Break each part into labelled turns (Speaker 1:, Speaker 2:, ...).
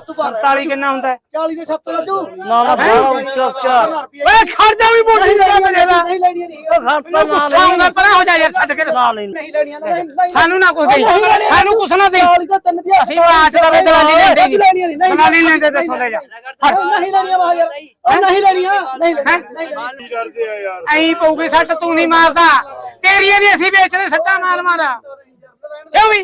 Speaker 1: ਤੂੰ ਬਾਹਰ
Speaker 2: 47 ਕਿੰਨਾ ਹੁੰਦਾ ਹੈ?
Speaker 1: 40 ਦੇ 70 ਰਾਜੂ
Speaker 3: ਨਾ ਨਾ ਬਾਹਰ ਚਾਚਾ
Speaker 2: ਓਏ ਖਰਚਾ ਵੀ ਮੋਟੀ ਜਿਹਾ ਮੇਰੇ ਦਾ
Speaker 1: ਨਹੀਂ ਲੈਣੀਆਂ ਨਹੀਂ।
Speaker 3: ਉਹ ਖਰਚਾ ਨਾ
Speaker 2: ਗੁੱਸਾ ਆਉਂਦਾ ਪਰਾਂ ਹੋ ਜਾ ਯਾਰ ਛੱਡ ਕੇ
Speaker 3: ਨਾ ਨਹੀਂ।
Speaker 1: ਨਹੀਂ ਲੈਣੀਆਂ ਨਹੀਂ ਨਹੀਂ।
Speaker 2: ਸਾਨੂੰ ਨਾ ਕੁਛ ਦੇ। ਸਾਨੂੰ ਕੁਛ ਨਾ ਦੇ।
Speaker 1: 40 ਦਾ ਤਿੰਨ ਦੀ
Speaker 2: ਅਸੀਂ ਬਾਤ ਦਾ ਵੇ ਦਲਾਲੀ ਲੈਂਦੇ ਨਹੀਂ।
Speaker 1: ਲੈਣੀਆਂ ਨਹੀਂ ਨਹੀਂ
Speaker 2: ਦਲਾਲੀ ਲੈਂਦੇ ਦੱਸੋ ਲੈ ਜਾ।
Speaker 1: ਉਹ ਨਹੀਂ ਲੈਣੀਆਂ ਬਾਹਰ। ਯਾਰ ਉਹ ਨਹੀਂ ਲੈਣੀਆਂ। ਨਹੀਂ ਲੈਣੀਆਂ। ਨਹੀਂ ਲੈਣੀਆਂ।
Speaker 2: ਐਂ ਪਊਗੀ ਸੱਟ ਤੂੰ ਨਹੀਂ ਮਾਰਦਾ। ਤੇਰੀਆਂ ਵੀ ਅਸੀਂ ਵੇਚਦੇ ਸੱਟਾਂ ਮਾਰ ਮਾਰਾ। ਕਿਉਂ ਵੀ?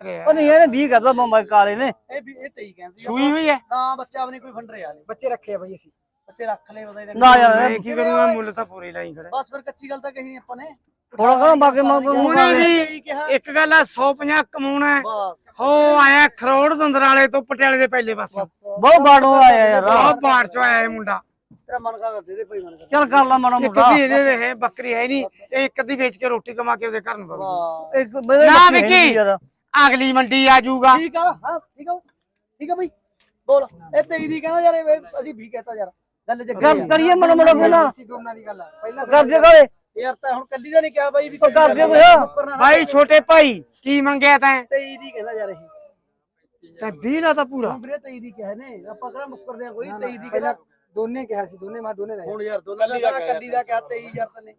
Speaker 3: ਉਹ ਨਹੀਂ ਇਹਨੇ 20 ਕਰਦਾ ਮੁੰਬਈ ਕਾਲੇ ਨੇ।
Speaker 1: ਇਹ ਵੀ ਇਹ ਤੇਈ ਕਹਿੰਦੀ ਆ।
Speaker 2: ਸੂਈ ਹੋਈ ਹੈ
Speaker 1: ਨਾ ਬੱਚਾ ਵੀ ਨਹੀਂ ਕੋਈ ਫੰਡ ਰਿਹਾ
Speaker 4: ਬੱਚੇ ਰੱਖੇ ਆ ਬਾਈ ਅਸੀਂ।
Speaker 1: ਬੱਚੇ ਰੱਖ ਲੈ ਉਹਦਾ
Speaker 3: ਨਾ ਯਾਰ
Speaker 2: ਮੈਂ ਕੀ ਕਰੂੰਗਾ ਮੁੱਲ ਤਾਂ ਪੂਰੀ ਲਾਈ ਖੜਾ।
Speaker 1: ਬਸ ਫਿਰ ਕੱਚੀ ਗੱਲ ਤਾਂ ਕਹੀ ਨਹੀਂ ਆਪਾਂ ਨੇ।
Speaker 3: ਥੋੜਾ ਕਹਾਂ ਬਾਕੀ ਮੈਂ
Speaker 2: ਉਹਨੇ
Speaker 1: ਇਹੀ
Speaker 2: ਵੀ
Speaker 1: ਕਿਹਾ।
Speaker 2: ਇੱਕ ਗੱਲ ਆ 150 ਕਮਾਉਣਾ ਹੈ।
Speaker 1: ਬਸ।
Speaker 2: ਹੋ ਆਇਆ ਖਰੋੜ ਦੰਦਰਾਲੇ ਤੋਂ ਪਟਿਆਲੇ ਦੇ ਪਹਿਲੇ ਪਾਸੇ।
Speaker 3: ਬਹੁਤ ਬਾੜੋ ਆਇਆ ਯਾਰ।
Speaker 2: ਬਹੁਤ ਬਾੜ ਚੋਂ ਆਇਆ ਇਹ ਮੁੰਡਾ।
Speaker 1: ਤੇਰਾ ਮਨ ਕਰਦਾ ਦੇ ਦੇ ਭਾਈ ਮਨ ਕਰਦਾ।
Speaker 3: ਚੱਲ ਕਰ ਲਾ ਮਾੜਾ
Speaker 2: ਇੱਕ
Speaker 3: ਮੋਟਾ।
Speaker 2: ਇਹਦੇ ਵੇ ਬੱਕਰੀ ਹੈ ਨਹੀਂ। ਇਹ ਇੱਕ ਅੱਧੀ ਵੇਚ ਕੇ ਰੋਟੀ ਕਮਾ ਕੇ ਉਹਦੇ ਘਰ ਨੂੰ
Speaker 1: ਵਾਹ
Speaker 3: ਇੱਕ ਮੇਰੇ ਹੈ ਨੀ
Speaker 2: ਵਿੱਕੀ।
Speaker 3: ਯਾਰ।
Speaker 2: ਅਗਲੀ ਮੰਡੀ ਆ ਜਾਊਗਾ।
Speaker 1: ਠੀਕ ਆ ਹਾਂ ਠੀਕ ਆ ਠੀਕ ਆ ਭਾਈ ਬੋਲ ਇਹ ਤੇਈ ਦੀ ਕਹਿੰਦਾ ਯਾਰ ਇਹ ਅਸੀਂ ਵੀ ਕਹਤਾ ਯਾਰ। ਗੱਲ ਜੱਗੇ ਆ।
Speaker 3: ਕਰੀਏ ਮਾੜਾ ਮੋਟਾ ਕੋਈ ਨਾ।
Speaker 4: ਅਸੀਂ ਦੋਨਾਂ ਦੀ ਗੱਲ ਆ। ਪਹਿਲਾਂ
Speaker 3: ਕਰ ਦੇ ਕਾਲੇ
Speaker 1: ਯਾਰ ਤਾਂ ਹੁਣ ਕੱਲੀ ਦਾ ਨਹੀਂ ਕਿਹਾ ਬਾਈ ਵੀ
Speaker 3: ਕਰ।
Speaker 1: ਮੁੱਕਰਨਾ ਨਾ।
Speaker 2: ਭਾਈ ਛੋਟੇ ਭਾਈ ਕੀ ਮੰਗਿਆ ਤੈਂ?
Speaker 1: ਤੇਈ ਦੀ ਕਹਿੰਦਾ ਯਾਰ ਇਹ।
Speaker 2: ਤੇ 20 ਦਾ ਤਾਂ ਪੂਰਾ।
Speaker 1: ਵੀਰੇ ਤੇਈ ਦੀ ਕਿਹਾ ਨੇ ਆਪਾਂ ਕਿਹੜਾ ਮੁੱਕਰਦੇ ਕੋਈ?
Speaker 4: ਨਾ,
Speaker 1: ਤੇਈ ਦੀ
Speaker 4: ਪਹਿਲਾਂ
Speaker 1: ਕਹਿੰਦਾ
Speaker 4: ਦੋਨੇ ਕਿਹਾ ਸੀ ਦੋਨੇ ਮੈਂ ਦੋਨੇ ਰਹੇ
Speaker 1: ਹੁਣ ਯਾਰ ਦੋਨਾਂ ਦਾ ਕੱਲੀ ਦਾ ਕਿਹਾ ਤੇਈ ਯਾਰ ਤਨੇ।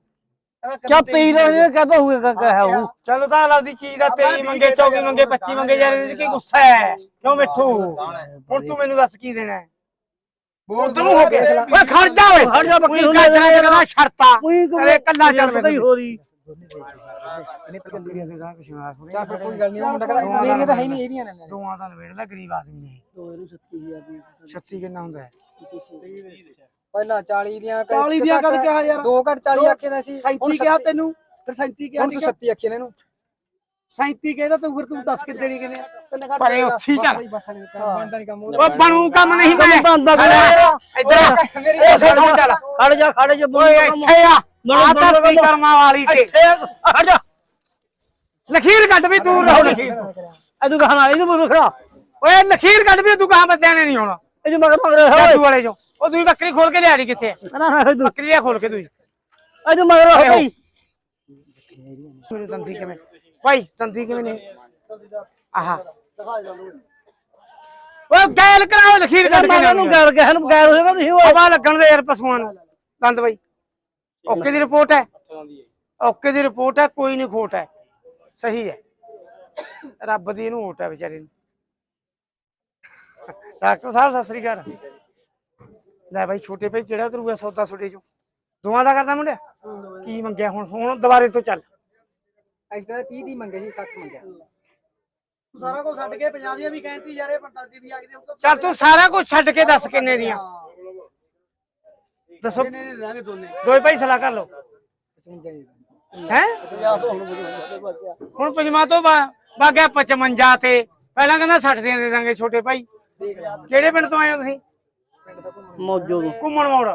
Speaker 3: ਕਿਆ ਤੇਈ ਦਾ ਇਹ ਕਹਦਾ ਹੋਊਗਾ ਕਹਾ ਹੋਊ
Speaker 2: ਚਲੋ ਤਾਂ ਲੱਗਦੀ ਚੀਜ਼ ਦਾ 23 ਮੰਗੇ 24 ਮੰਗੇ 25 ਮੰਗੇ ਯਾਰ ਇਹਦੇ 'ਚ ਕੀ ਗੁੱਸਾ ਹੈ? ਕਿਉਂ ਮਿੱਠੂ ਹੁਣ ਤੂੰ ਮੈਨੂੰ ਦੱਸ ਕੀ ਦੇਣਾ ਹੈ? ਉਧਰੋਂ ਹੋ ਕੇ ਓਏ ਖੜ ਜਾ ਓਏ।
Speaker 3: ਖੜ ਜਾ ਬੱਕਰੀ
Speaker 2: ਕੋਈ
Speaker 3: ਹੁਣ
Speaker 2: ਕਾਜਰਾ ਜਗਦਾ ਸ਼ਰਤਾ।
Speaker 3: ਕੋਈ
Speaker 2: ਅਰੇ ਕੱਲਾ ਚੱਲ
Speaker 3: ਪਤਾ ਹੀ ਹੋ ਰਹੀ
Speaker 4: ਚੱਲ ਫਿਰ ਕੋਈ ਗੱਲ ਨਹੀਂ ਉਹ ਮੁੰਡਾ ਕਹਿੰਦਾ ਮੇਰੀਆਂ ਤਾਂ ਹੈ ਨਹੀਂ ਇਹਦੀਆਂ ਨੇ।
Speaker 2: ਦੋਆਂ ਦਾ ਨਵੇੜ ਲੈ ਗਰੀਬ ਆਦਮੀ ਨੇ।
Speaker 1: ਦੋ ਇਹਨੂੰ 37000 ਰੁਪਏ ਕਹਤਾ
Speaker 2: 36 ਕਿੰਨਾ ਹੁੰਦਾ ਹੈ
Speaker 4: ਪਹਿਲਾਂ 40 ਦੀਆਂ ਕਦੇ
Speaker 1: 40 ਦੀਆਂ ਕਦ ਕਿਹਾ ਯਾਰ?
Speaker 4: ਦੋ ਘੱਟ 40 ਆਖੇ ਦਾ ਸੀ
Speaker 1: 37 ਕਿਹਾ ਤੈਨੂੰ? ਫਿਰ 37 ਕਿਹਾ
Speaker 4: ਹੁਣ ਤੂੰ 37 ਆਖੇ ਨੇ ਇਹਨੂੰ।
Speaker 1: 37 ਕਹਿੰਦਾ ਤੂੰ ਫਿਰ ਤੂੰ ਦੱਸ ਕਿ ਦੇਣੀ ਕਿਨੇ
Speaker 2: ਪਰੇ ਉੱਥੀ ਚੱਲ। ਓਏ ਬਣੂ ਕੰਮ ਨਹੀਂ ਮੈਂ।
Speaker 3: ਬੰਦਾ
Speaker 2: ਇੱਧਰ ਉਸੇ ਥਾਂ ਚੱਲ।
Speaker 3: ਖੜ ਜਾ ਖੜ ਜਾ
Speaker 2: ਓਏ ਇੱਥੇ ਆ। ਆ ਧਰਤੀ ਕਰਮਾਂ ਵਾਲੀ ਤੇ।
Speaker 3: ਖੜ ਜਾ।
Speaker 2: ਲਖੀਰ ਕੱਢ ਵੀ ਦੂਰ ਰਹੋ ਲਖੀਰ
Speaker 3: ਇਹਨੂੰ ਕਹਣਾ ਇਹਨੂੰ ਬੋਲ ਖੜਾ
Speaker 2: ਓਏ ਲਖੀਰ ਕੱਢ ਵੀ ਤੂੰ ਕਹਾਂ ਬੱਚਿਆਂ ਨੇ ਨਹੀਂ ਆਉਣਾ
Speaker 3: ਇਹਨੂੰ ਮਗਰ ਮਗਰ ਹੋਏ।
Speaker 2: ਜਾਦੂ ਵਾਲੇ ਜੋ। ਉਹ ਦੂਈ ਬੱਕਰੀ ਖੋਲ ਕੇ ਲਿਆ ਰਹੀ ਕਿੱਥੇ?
Speaker 3: ਨਾ ਨਾ
Speaker 2: ਬੱਕਰੀ ਆ ਖੋਲ ਕੇ ਦੂਈ
Speaker 3: ਮਗਰ ਹੋ ਗਈ
Speaker 2: ਮੇਰੇ ਦੰਦੀ ਕਿਵੇਂ? ਭਾਈ ਦੰਦੀ ਕਿਵੇਂ ਨੇ? ਆਹਾ। ਓਏ ਗੈਲ ਕਰਾਓ ਲਖੀਰ ਕੱਢ ਕੇ
Speaker 3: ਮੈਂ ਇਹਨੂੰ
Speaker 2: ਲਿਆਉਣੀ ਆ।
Speaker 3: ਗੈਰ ਗਹਿ ਨੂੰ ਗੈਰ ਤੁਸੀਂ ਉਹ
Speaker 2: ਹਵਾ ਲੱਗਣ ਦੇ ਯਾਰ ਪਸ਼ੂਆਂ ਨੂੰ। ਦੰਦ ਬਾਈ। ਓਕੇ ਦੀ ਰਿਪੋਰਟ ਹੈ। ਓਕੇ ਦੀ ਰਿਪੋਰਟ ਹੈ ਕੋਈ ਨਹੀਂ ਖੋਟ ਹੈ। ਸਹੀ ਹੈ। ਰੱਬ ਦੀ ਇਹਨੂੰ ਓਟ ਹੈ ਵਿਚਾਰੇ ਨੂੰ। ਡਾਕਟਰ ਸਾਹਿਬ ਸਤਿ ਸ੍ਰੀ ਅਕਾਲ। ਲੈ ਬਾਈ ਛੋਟੇ ਭਾਈ ਕਿਹੜਾ ਕਰੂਗਾ ਸੌਦਾ ਛੋਟੇ ਚੋਂ? ਦੋਵਾਂ ਦਾ ਕਰਦਾ ਮੁੰਡਿਆ ਕੀ ਮੰਗਿਆ ਹੁਣ? ਹੁਣ ਦੁਬਾਰੇ ਤੋਂ ਚੱਲ।
Speaker 4: ਅਸੀਂ ਤਾਂ 30 ਦੀ ਮੰਗੇ ਸੀ 60 ਮੰਗਿਆ ਸੀ।
Speaker 1: ਤੂੰ ਸਾਰਾ ਕੁਝ ਛੱਡ ਕੇ 50 ਦੀਆਂ ਵੀ ਕਹਿੰਦੀ ਯਾਰ ਇਹ 45 ਵੀ ਆ ਗਈ
Speaker 2: ਚੱਲ ਤੂੰ ਸਾਰਾ ਕੁਝ ਛੱਡ ਕੇ ਦੱਸ ਕਿੰਨੇ ਦੀਆਂ। ਦੱਸੋ।
Speaker 1: ਕਿੰਨੇ ਦੇ ਦਾਂਗੇ ਦੋਨੇ?
Speaker 2: ਦੋਏ ਭਾਈ ਸਲਾਹ ਕਰ ਲਓ।
Speaker 4: 55 ਦੀ
Speaker 2: ਹੈ
Speaker 1: 50 ਤੋਂ ਹੁਣ ਮੁਝੇ ਬਚਿਆ
Speaker 2: ਹੁਣ ਪਜਮਾ ਤੋਂ ਬਾਗਿਆ 55 ਤੇ। ਪਹਿਲਾਂ ਕਹਿੰਦਾ 60 ਦੀਆਂ ਦੇ ਦਾਂਗੇ ਛੋਟੇ ਭਾਈ। ਕਿਹੜੇ ਪਿੰਡ ਤੋਂ ਆਏ ਹੋ ਤੁਸੀਂ?
Speaker 3: ਮੌਜੋ ਨੂੰ
Speaker 2: ਘੁੰਮਣ ਮੋੜ।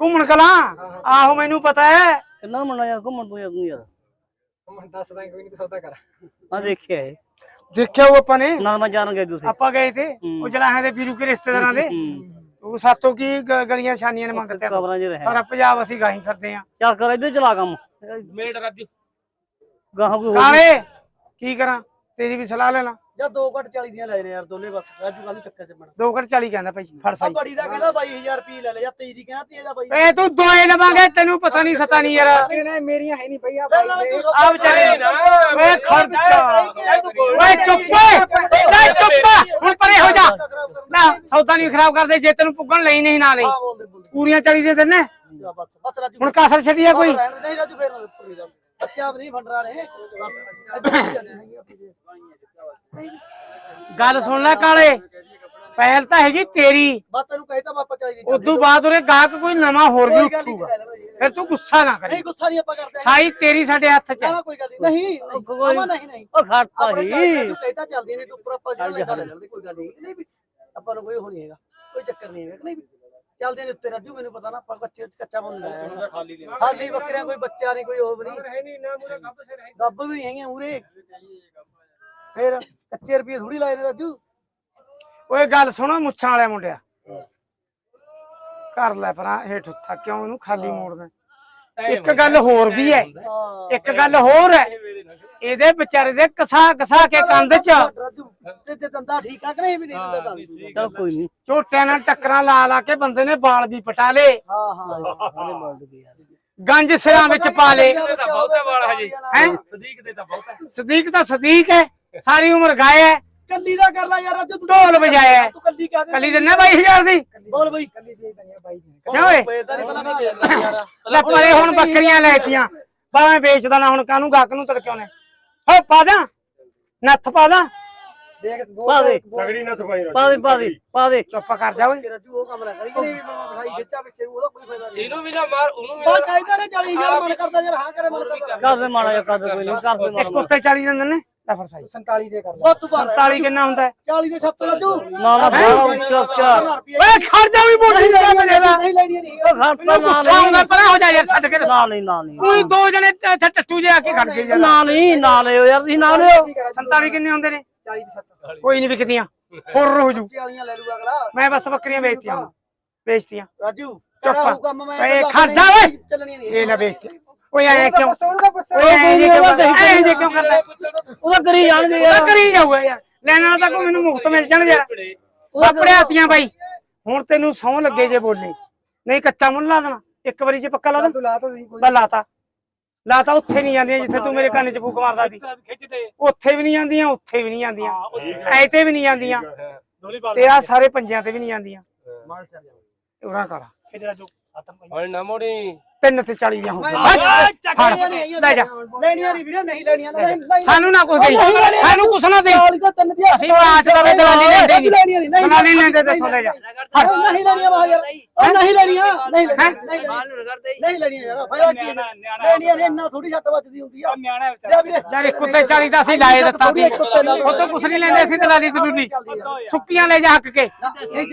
Speaker 2: ਘੁੰਮਣ ਕਲਾਂ? ਆਹੋ ਮੈਨੂੰ ਪਤਾ ਹੈ।
Speaker 3: ਕਿੰਨਾ ਮੰਨਾ ਯਾਰ ਘੁੰਮਣ ਤੂੰ ਯਾਰ ਤੂੰ ਯਾਰ।
Speaker 4: ਮੈਂ ਦੱਸ ਦਾਂ ਕੋਈ ਨਹੀਂ ਤੂੰ ਸੌਦਾ ਕਰ।
Speaker 3: ਮੈਂ ਦੇਖਿਆ ਇਹ।
Speaker 2: ਦੇਖਿਆ ਉਹ ਆਪਾਂ ਨੇ?
Speaker 3: ਨਾਲ ਮੈਂ ਜਾਣ ਗਏ ਤੁਸੀਂ
Speaker 2: ਆਪਾਂ ਗਏ ਤੇ? ਉਹ ਜਲਾਹਾਂ ਦੇ ਵੀਰੂ ਕੇ ਰਿਸ਼ਤੇਦਾਰਾਂ ਦੇ? ਉਹ ਸਾਤੋਂ ਕੀ ਗਲੀਆਂ ਛਾਨੀਆਂ ਨੇ ਮੰਗਤੇ
Speaker 3: ਕਬਰਾਂ 'ਚ ਰਹੇ।
Speaker 2: ਸਾਰਾ ਪੰਜਾਬ ਅਸੀਂ ਗਾਹੀਂ ਫਿਰਦੇ ਆ
Speaker 3: ਚੱਲ ਕਰ ਇੱਧਰ ਚਲਾ ਕੰਮ।
Speaker 5: ਮੇਡ ਰਾਜੂ।
Speaker 3: ਗਾਹਾਂ ਕੋਈ ਹੋਰ
Speaker 2: ਕਾਲੇ ਕੀ ਕਰਾਂ? ਤੇਰੀ ਵੀ ਸਲਾਹ ਲੈ ਲਾਂ।
Speaker 1: ਜਾਂ ਦੋ ਘੱਟ 40 ਦੀਆਂ ਲੈ ਲੈ ਯਾਰ ਦੋਨੇ ਬਸ ਰਾਜੂ ਕੱਲ ਨੂੰ ਚੱਕਰ ਚ ਬਣਾ
Speaker 2: ਦੋ ਘੜ 40 ਕਹਿੰਦਾ ਭਾਈ ਫੜ
Speaker 1: ਆ
Speaker 2: ਸਾਈ
Speaker 1: ਬੜੀ ਦਾ ਕਹਿੰਦਾ 22000 ਰੁਪਏ ਲੈ ਲੈ ਜਾਂ 23 ਦੀ ਕਹਿੰਦਾ 30 ਦਾ ਬਾਈ।
Speaker 2: ਏ ਤੂੰ ਦੋਏ ਲਵਾਂਗੇ ਤੈਨੂੰ ਪਤਾ ਨਹੀਂ ਸਤਾ ਨਹੀਂ ਯਾਰ।
Speaker 4: ਨਾਲ ਮੇਰੀਆਂ ਹੈ ਨਹੀਂ ਬਈ ਆ ਬਾਈ।
Speaker 2: ਵਿਚਾਰੇ ਓਏ ਖਰਚਾ ਓਏ ਚੁੱਪ ਓਏ। ਲੈ ਚੁੱਪ ਹੁਣ ਪਰੇ ਹੋ ਜਾ। ਨਾ ਸੌਦਾ ਨਹੀਂ ਖਰਾਬ ਕਰਦੇ ਜੇ ਤੈਨੂੰ ਪੁੱਗਣ ਲਈ ਨਹੀਂ ਨਾ ਲਈ। ਪੂਰੀਆਂ 40 ਦੇ ਦਿੰਨੇ।
Speaker 1: ਜਾ ਬਸ ਬਸ ਰਾਜੂ
Speaker 2: ਹੁਣ ਕਾਸਰ ਛੱਡੀਆ ਕੋਈ?
Speaker 1: ਰਹਿਣ ਦੇ, ਨਹੀਂ ਰਾਜੂ ਫੇਰ ਨਾ ਉੱਪਰ ਨਹੀਂ ਜਾ ਬੱਚਾ ਵੀ ਨਹੀਂ ਫੰਡਰਾ ਨੇ
Speaker 2: ਗੱਲ ਸੁਣ ਲੈ ਕਾਲੇ ਪਹਿਲ ਤਾਂ ਹੈਗੀ ਤੇਰੀ।
Speaker 1: ਬਸ ਤੈਨੂੰ ਕਹਿਤਾ ਪਾਪਾ 40 ਦੀ
Speaker 2: ਉਦੋਂ ਬਾਅਦ ਉਹਨੇ ਗਾਹਕ ਕੋਈ ਨਵਾਂ ਹੋਰ ਵੀ ਉੱਠੂਗਾ। ਫਿਰ ਤੂੰ ਗੁੱਸਾ ਨਾ ਕਰੀ।
Speaker 1: ਨਹੀਂ ਗੁੱਸਾ ਨਹੀਂ ਆਪਾਂ ਕਰਦੇ।
Speaker 2: ਸਾਈ ਤੇਰੀ ਸਾਡੇ ਹੱਥ 'ਚ ਹੈ।
Speaker 1: ਨਾ ਕੋਈ ਗੱਲ ਨਹੀਂ ਨਹੀਂ ਨਹੀਂ ਨਹੀਂ।
Speaker 3: ਉਹ ਖੜਤਾ
Speaker 1: ਆਪਣੇ
Speaker 3: ਹੀ
Speaker 1: ਚਾਹੀਦਾ ਤੂੰ ਕਹਿਤਾ ਚੱਲਦੀ ਨਹੀਂ ਤੂੰ ਉੱਪਰ ਆਪਾਂ ਜਿਹੜਾ ਲੱਗਾ ਲੈ ਲੈਂਦੇ ਕੋਈ ਗੱਲ ਨਹੀਂ ਨਹੀਂ ਵੀ ਆਪਾਂ ਨੂੰ ਕੋਈ ਉਹ ਨਹੀਂ ਹੈਗਾ। ਕੋਈ ਚੱਕਰ ਨਹੀਂ ਹੈਗਾ ਨਹੀਂ ਚੱਲਦੇ ਨੇ ਉੱਤੇ ਰਾਜੂ ਮੈਨੂੰ ਪਤਾ ਨਾ ਆਪਾਂ ਕੱਚੇ ਕੱਚਾ ਮੁੰਨ ਲਾਇਆ ਖਾਲੀ ਖਾਲੀ ਬੱਕਰਿਆਂ ਕੋਈ ਬੱਚਾ ਨਹੀਂ ਕੋਈ ਉਹ ਵੀ ਨਹੀਂ।
Speaker 5: ਹੈ ਨਹੀਂ ਨਾ ਮੂਰੇ ਗੱਬ ਸੇ
Speaker 1: ਗੱਬ ਵੀ ਨਹੀਂ ਹੈਗੀਆਂ ਉਰੇ ਫਿਰ ਕੱਚੇ ਰੁਪਏ ਥੋੜੀ ਲਾਏ ਨੇ ਰਾਜੂ।
Speaker 2: ਓਏ ਗੱਲ ਸੁਣੋ ਮੁੱਛਾਂ ਵਾਲਿਆ ਮੁੰਡਿਆ। ਕਰ ਲੈ ਪਰਾਂ ਹੇਠ ਉੱਥਾ ਕਿਉਂ ਇਹਨੂੰ ਖਾਲੀ ਮੋੜਦਾ ਇੱਕ ਗੱਲ ਹੋਰ ਵੀ ਹੈ।
Speaker 1: ਹਾਂ।
Speaker 2: ਇੱਕ ਗੱਲ ਹੋਰ ਹੈ। ਇਹਦੇ ਵਿਚਾਰੇ ਦੇ ਕਸਾ ਕਸਾ ਕੇ ਕੰਧ ਚ।
Speaker 1: ਰਾਜੂ ਤੇ ਤੇ ਦੰਦਾ ਠੀਕ ਆ ਕਿ ਨਹੀਂ ਵੀ ਨਹੀਂ ਦਿੰਦਾ ਤਾਂ ਵੀ।
Speaker 3: ਚਲ ਕੋਈ ਨਹੀਂ।
Speaker 2: ਝੋਟਿਆਂ ਨਾਲ ਟੱਕਰਾਂ ਲਾ ਲਾ ਕੇ ਬੰਦੇ ਨੇ ਵਾਲ ਵੀ ਪਟਾ ਲੇ
Speaker 1: ਹਾਂ ਹਾਂ।
Speaker 2: ਗੰਜ ਸਿਰਾਂ ਵਿੱਚ ਪਾ ਲੇ
Speaker 5: ਇਹਦੇ ਤਾਂ ਬਹੁਤਾ ਵਾਲ ਹਜੇ।
Speaker 2: ਹੈਂ?
Speaker 5: ਸਦੀਕ ਦੇ ਤਾਂ ਬਹੁਤਾ।
Speaker 2: ਸਦੀਕ ਤਾਂ ਸਦੀਕ ਹੈ ਸਾਰੀ ਉਮਰ ਗਾਇਆ ਹੈ।
Speaker 1: ਕੱਲੀ ਦਾ ਕਰ ਲੈ ਯਾਰ ਰਾਜੂ ਤੂੰ
Speaker 2: ਢੋਲ ਵਜਾਇਆ ਹੈ।
Speaker 1: ਤੂੰ ਕੱਲੀ ਕਹਿ ਦੇ।
Speaker 2: ਕੱਲੀ ਦਿੰਨਾ 22000 ਦੀ?
Speaker 1: ਬੋਲ ਬਈ।
Speaker 4: ਕੱਲੀ ਦੇ ਦਨੀਆ ਬਾਈ
Speaker 2: ਕਿਉਂ ਓਏ?
Speaker 1: ਯਾਰ।
Speaker 2: ਲੈ ਪਰੇ ਹੁਣ ਬੱਕਰੀਆਂ ਲੈਤੀਆਂ ਭਾਵੇਂ ਵੇਚਦਾ ਨਾ ਹੁਣ ਕਾਹਨੂੰ ਗਾਹਕ ਨੂੰ ਤੜਕਿਉਨੇ ਹੋ ਪਾ ਦਾਂ। ਨੱਥ ਪਾ ਦਾਂ।
Speaker 4: ਦੇਖ
Speaker 3: ਪਾ ਦੇ।
Speaker 6: ਤਗੜੀ ਨਾ ਥਪਾਈ
Speaker 3: ਪਾ ਦੇ ਪਾ ਦੇ ਪਾ ਦੇ।
Speaker 2: ਚੁੱਪ ਕਰ ਜਾ ਓਏ।
Speaker 1: ਰਾਜੂ ਉਹ ਕੰਮ ਨਾ ਕਰੀ। ਕਿ ਨਹੀਂ ਵੀ ਮੈਂ ਵਿਖਾਈ ਖਿੱਚਾ ਪਿੱਛੇ ਨੂੰ, ਉਹਦਾ ਕੋਈ ਫਾਇਦਾ ਨਹੀਂ।
Speaker 5: ਇਹਨੂੰ ਵੀ ਨਾ ਮਾਰ ਉਹਨੂੰ ਵੀ
Speaker 1: ਉਹ
Speaker 5: ਨਾ
Speaker 1: ਕਹਿੰਦਾ ਨੇ 40000 ਮਨ ਕਰਦਾ ਯਾਰ ਹਾਂ ਕਰੇ ਮਨ ਕਰਦਾ।
Speaker 3: ਕਰ ਦੇ ਮਾੜਾ ਜਿਹਾ ਕਰ ਦੇ ਕੋਈ ਨਹੀਂ ਕਰ ਦੇ
Speaker 2: ਇੱਕ ਉੱਤੇ 40 ਦਿੰਦੇ ਨੇ? ਲੈ ਫਿਰ ਸਾਈ।
Speaker 4: 47 ਦੇ ਕਰ ਲੈ।
Speaker 1: ਉਹ ਤੂੰ ਬਾਹਰ
Speaker 2: 47 ਕਿੰਨਾ ਹੁੰਦਾ? ਹੈ?
Speaker 1: 40 ਦੇ 70 ਰਾਜੂ।
Speaker 3: ਨਾ ਨਾ ਬਾਹਰ ਉੱਚਾ ਉੱਚਾ
Speaker 2: ਓਏ ਖੜ ਜਾ ਵੀ ਮੋਟੀ ਜਾ ਮੇਰੇ ਦਾ
Speaker 1: ਨਹੀਂ ਲੈਣੀ ਨਹੀਂ।
Speaker 3: ਉਹ ਖੜ ਪਾ ਨਾ
Speaker 2: ਗੁੱਸਾ ਆਉਂਦਾ
Speaker 3: ਨਹੀਂ
Speaker 2: ਪਰਾਂ ਹੋ ਜਾ ਯਾਰ ਛੱਡ ਕੇ
Speaker 3: ਨਾ ਨਹੀਂ ਨਾ ਨਹੀਂ
Speaker 2: ਕੋਈ ਦੋ ਜਣੇ ਇੱਥੇ ਟੱਟੂ ਜੇ ਆ ਕੇ ਖੜ ਗਏ ਯਾਰ।
Speaker 3: ਨਾ ਨਹੀਂ ਨਾ ਲਿਓ ਯਾਰ ਤੁਸੀਂ ਨਾ ਲਿਓ।
Speaker 2: 47 ਕਿੰਨੇ ਹੁੰਦੇ ਨੇ?
Speaker 4: 40 ਦੀ 70
Speaker 2: ਕੋਈ ਨਹੀਂ ਵਿਕਦੀਆਂ। ਹੋਰ ਹੋ ਜੂ।
Speaker 1: 40 ਲੈ ਲੂਗਾ ਅਗਲਾ।
Speaker 2: ਮੈਂ ਬਸ ਬੱਕਰੀਆਂ ਵੇਚਤੀਆਂ। ਵੇਚਤੀਆਂ।
Speaker 1: ਰਾਜੂ
Speaker 2: ਚੁੱਪ।
Speaker 1: ਕੰਮ ਮੈਂ
Speaker 2: ਓਏ ਜਾ
Speaker 1: ਨਹੀਂ
Speaker 2: ਇਹ ਲੈ ਵੇਚਤੀਆਂ ਓਏ ਐ ਕਿਉਂ ਓਏ ਐ ਜੇ ਕਿਉਂ ਕਰਦਾ? ਐ ਜੇ ਕਿਉਂ ਕਰਦਾ?
Speaker 3: ਉਹਦਾ ਕਰੀ ਜਾਣਗੇ ਯਾਰ
Speaker 2: ਕਰੀ ਜਾਊਗਾ ਯਾਰ। ਲੈਣ ਵਾਲਾ ਤਾਂ ਕੋਈ ਮੈਨੂੰ ਮੁਫਤ ਮਿਲ ਜਾਣ ਯਾਰ। ਆਪਣੇ ਆਤੀਆਂ ਬਾਈ। ਹੁਣ ਤੈਨੂੰ ਸੌ ਲੱਗੇ ਜੇ ਬੋਲੇ। ਨਹੀਂ ਕੱਚਾ ਮੁੱਲ ਲਾ ਦੇਣਾ। ਇੱਕ ਵਾਰੀ ਚ ਪੱਕਾ ਲਾ ਦੇ
Speaker 4: ਤੂੰ ਲਾ ਤਾਂ ਸਹੀ ਕੋਈ
Speaker 2: ਬਸ ਲਾਤਾ ਲਾਤਾ ਉੱਥੇ ਨਹੀਂ ਜਾਂਦੀਆਂ ਜਿੱਥੇ ਤੂੰ ਮੇਰੇ ਕੰਨ 'ਚ ਫੂਕ ਮਾਰਦਾ ਸੀ।
Speaker 5: ਖਿੱਚਦੇ।
Speaker 2: ਉੱਥੇ ਵੀ ਨਹੀਂ ਜਾਂਦੀਆਂ ਉੱਥੇ ਵੀ ਨਹੀਂ ਜਾਂਦੀਆਂ। ਐ ਤੇ ਵੀ ਨਹੀਂ ਜਾਂਦੀਆਂ। ਤੇ ਆ ਸਾਰੇ ਪੰਜਿਆਂ ਤੇ ਵੀ ਨਹੀਂ ਜਾਂਦੀਆਂ। ਉਰਾ ਕਰ।
Speaker 5: ਹੁਣ ਨਾ ਮੋੜੀ।
Speaker 2: ਤਿੰਨ ਤੇ 40 ਦੀਆਂ ਹੋਊਗਾ
Speaker 1: ਚੱਕਣੀਆਂ ਨਹੀਂ ਆਈਆਂ
Speaker 2: ਲੈ ਜਾ।
Speaker 1: ਲੈਣੀਆਂ ਨਹੀਂ ਵੀਰੇ ਨਹੀਂ ਲੈਣੀਆਂ
Speaker 2: ਸਾਨੂੰ ਨਾ ਕੁਝ ਦੇ ਸਾਨੂੰ ਕੁਛ ਨਾ ਦੇ
Speaker 1: ਚਾਲੀ ਤਾਂ ਤਿੰਨ ਦੀ
Speaker 2: ਅਸੀਂ ਬਾਤ ਲਵੇ ਦਲਾਲੀ ਲੈਂਦੇ ਨਹੀਂ।
Speaker 1: ਲੈਣੀਆਂ ਨਹੀਂ। ਨਹੀਂ
Speaker 2: ਦਲਾਲੀ ਲੈਂਦੇ ਦੱਸੋ ਲੈ ਜਾ।
Speaker 1: ਨਹੀਂ ਲੈਣੀਆਂ ਬਾਹਰ ਯਾਰ। ਉਹ ਨਹੀਂ ਲੈਣੀਆਂ। ਨਹੀਂ ਲੈਣੀਆਂ। ਨਹੀਂ ਲੈਣੀਆਂ। ਨਹੀਂ ਲੈਣੀਆਂ ਯਾਰ। ਭਾਈ ਕੀ ਲੈਣੀਆਂ ਨੇ ਇੰਨਾ ਥੋੜੀ ਛੱਟ ਵੱਜਦੀ ਹੁੰਦੀ ਆ।
Speaker 5: ਨਿਆਣਾ
Speaker 1: ਵੀਰੇ
Speaker 2: ਯਾਰ ਇੱਕ ਉੱਤੇ 40 ਦਾ ਅਸੀਂ ਲਾਏ ਦਿੱਤਾ
Speaker 1: ਲਓ।
Speaker 2: ਉਹ ਤੋਂ ਕੁਛ ਨਹੀਂ ਲੈਂਦੇ ਅਸੀਂ ਦਲਾਲੀ ਦਲੂਲੀ ਸੁੱਕੀਆਂ ਲੈ ਜਾ ਹੱਕ ਕੇ।
Speaker 1: ਨਹੀਂ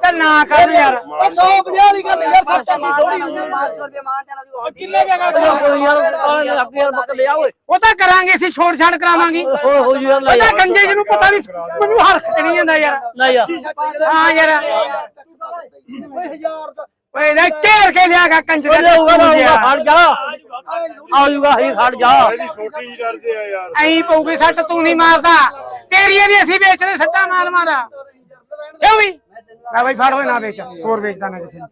Speaker 2: ਚੱਲ ਨਾ ਕਰ ਯਾਰ।
Speaker 1: ਉਹ 150 ਵਾਲੀ ਗੱਲ ਯਾਰ ਸੱਤ ਸੱਤ ਦੀ ਥੋੜੀ ਹੁੰਦੀ ਆ।
Speaker 5: ਕਿੰਨੇ ਜਗ੍ਹਾ
Speaker 3: ਯਾਰ ਲੱਗ ਯਾਰ ਬੱਕ ਲਿਆ ਓਏ
Speaker 2: ਉਹ ਤਾਂ ਕਰਾਂਗੇ ਅਸੀਂ ਛੋੜ ਛਾੜ ਕਰਾਵਾਂਗੇ।
Speaker 3: ਹੋ ਹੋ ਜੀ ਯਾਰ ਲੈ
Speaker 2: ਉਹਦਾ
Speaker 3: ਯਾਰ।
Speaker 2: ਗੰਜੇ ਜੀ ਨੂੰ ਪਤਾ ਨਹੀਂ ਮੈਨੂੰ ਹਰਖ ਚ ਨਹੀਂ ਜਾਂਦਾ ਯਾਰ।
Speaker 3: ਲੈ ਯਾਰ।
Speaker 2: ਹਾਂ ਯਾਰ।
Speaker 1: ਓਏ ਹਜ਼ਾਰ ਦਾ।
Speaker 2: ਓਏ ਇਹਦਾ ਢੇਰ ਕੇ ਲਿਆਗਾ ਕੰਜਰ
Speaker 3: ਉਹ ਲਿਆਊਗਾ ਲਿਆਊਗਾ ਖੜ ਜਾ। ਆਜੂਗਾ ਹੀ ਖੜ ਜਾ।
Speaker 6: ਇਹਦੀ ਛੋਟੀ ਜਿਹੀ ਡਰਦੇ ਆ ਯਾਰ।
Speaker 2: ਐਂ ਪਊਗੀ ਸੱਟ ਤੂੰ ਨਹੀਂ ਮਾਰਦਾ। ਤੇਰੀਆਂ ਵੀ ਅਸੀਂ ਵੇਚਦੇ ਸੱਟਾਂ ਮਾਰ ਮਾਰਾ ਕਿਉਂ ਵੀ? ਲੈ ਬਈ ਫੜ ਹੋਏ ਨਾ ਵੇਚ। ਹੋਰ ਵੇਚਦਾ ਨਾ ਕਿਸੇ ਨੂੰ।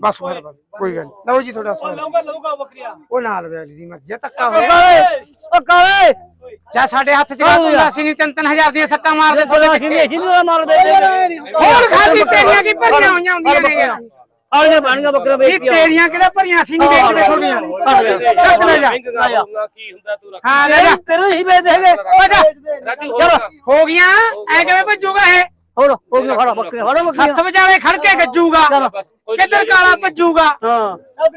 Speaker 2: ਬਸ ਫਿਰ ਬਸ, ਕੋਈ ਗੱਲ ਨੀ। ਲਓ ਜੀ ਤੁਹਾਡਾ ਸਵਾਲ।
Speaker 5: ਲਊਗਾ ਲਊਗਾ ਬੱਕਰੀਆਂ।
Speaker 2: ਉਹ ਨਾਲ ਵਾਲੀ ਦੀ ਮਰਜ਼ੀ ਆ, ਧੱਕਾ ਹੋਇਆ
Speaker 3: ਓ ਕਾਲੇ
Speaker 2: ਜਾਂ ਸਾਡੇ ਹੱਥ ਚ ਹੁੰਦਾ ਅਸੀਂ ਨਹੀਂ ਤਿੰਨ ਤਿੰਨ ਹਜ਼ਾਰ ਦੀਆਂ ਸੱਟਾਂ ਮਾਰਦੇ
Speaker 3: ਥੋੜਾ
Speaker 2: ਤੁਹਾਡੇ
Speaker 3: ਅਸੀਂ ਅਸੀਂ ਨੂੰ ਮਾਰ ਦੇ
Speaker 2: ਹੋਰ ਖਾਦੀ ਤੇਰੀਆਂ ਕੀ ਭਰੀਆਂ ਹੋਈਆਂ ਹੁੰਦੀਆਂ ਨੇ ਯਾਰ?
Speaker 3: ਆ ਜੇ ਬਣੀਆਂ ਬੱਕਰਾ
Speaker 2: ਇਹ
Speaker 3: ਵੇਚ ਕੇ
Speaker 2: ਤੇਰੀਆਂ ਕਿਹੜਾ ਭਰੀਆਂ? ਅਸੀਂ ਨਹੀਂ ਵੇਚਦੇ ਤੁਹਾਡੀਆਂ ਚੱਕ ਲੈ ਜਾ।
Speaker 5: ਕੀ ਹੁੰਦਾ ਤੂੰ ਰੱਖ।
Speaker 2: ਹਾਂ ਲੈ ਜਾ।
Speaker 3: ਤੇਰੇ ਹੀ ਵੇਚ ਦੇਗੇ
Speaker 2: ਓ ਜਾ।
Speaker 5: ਰਾਜੂ
Speaker 3: ਚਲੋ।
Speaker 2: ਹੋ ਗਈਆਂ। ਐ ਕਿਵੇਂ ਭੱਜੂਗਾ ਇਹ?
Speaker 3: ਹੋਰ ਹੋ ਗਿਆ ਖੜਾ ਬੱਕਰੇ ਖੜਾ ਬੱਕਰੀਆਂ।
Speaker 2: ਸੱਤ ਵਿਚਾਲੇ ਖੜ ਕੇ ਗੱਜੂਗਾ ਕਿੱਧਰ ਕਾਲਾ ਭੱਜੂਗਾ?
Speaker 3: ਹਾਂ।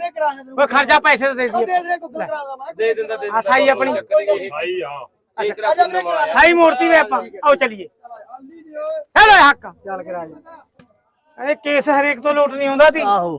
Speaker 1: ਕਰਾ ਦੇ
Speaker 2: ਖਰਚਾ ਪੈਸੇ ਤਾਂ ਦੇ
Speaker 1: ਦੇ ਦੇ ਗੁੱਗਲ ਕਰਾ ਦਾ ਮੈਂ।
Speaker 5: ਦੇ ਦਿੰਦਾ ਦੇ
Speaker 2: ਆ ਸਾਈ ਆਪਣੀ।
Speaker 6: ਭਾਈ ਆ।
Speaker 1: ਆ ਜਾ ਵੀਰੇ ਕਰਾ ਦੇ।
Speaker 2: ਸਾਈ ਮੂਰਤੀ ਵੇ ਆਪਾਂ। ਆਓ ਚਲੀਏ। ਹੈਲੋ ਹੱਕ।
Speaker 4: ਚੱਲ ਕਰਾ ਜਾ
Speaker 2: ਇਹ ਕੇਸ ਹਰੇਕ ਤੋਂ ਲੋਟ ਨਹੀਂ ਹੁੰਦਾ ਸੀ
Speaker 3: ਆਹੋ।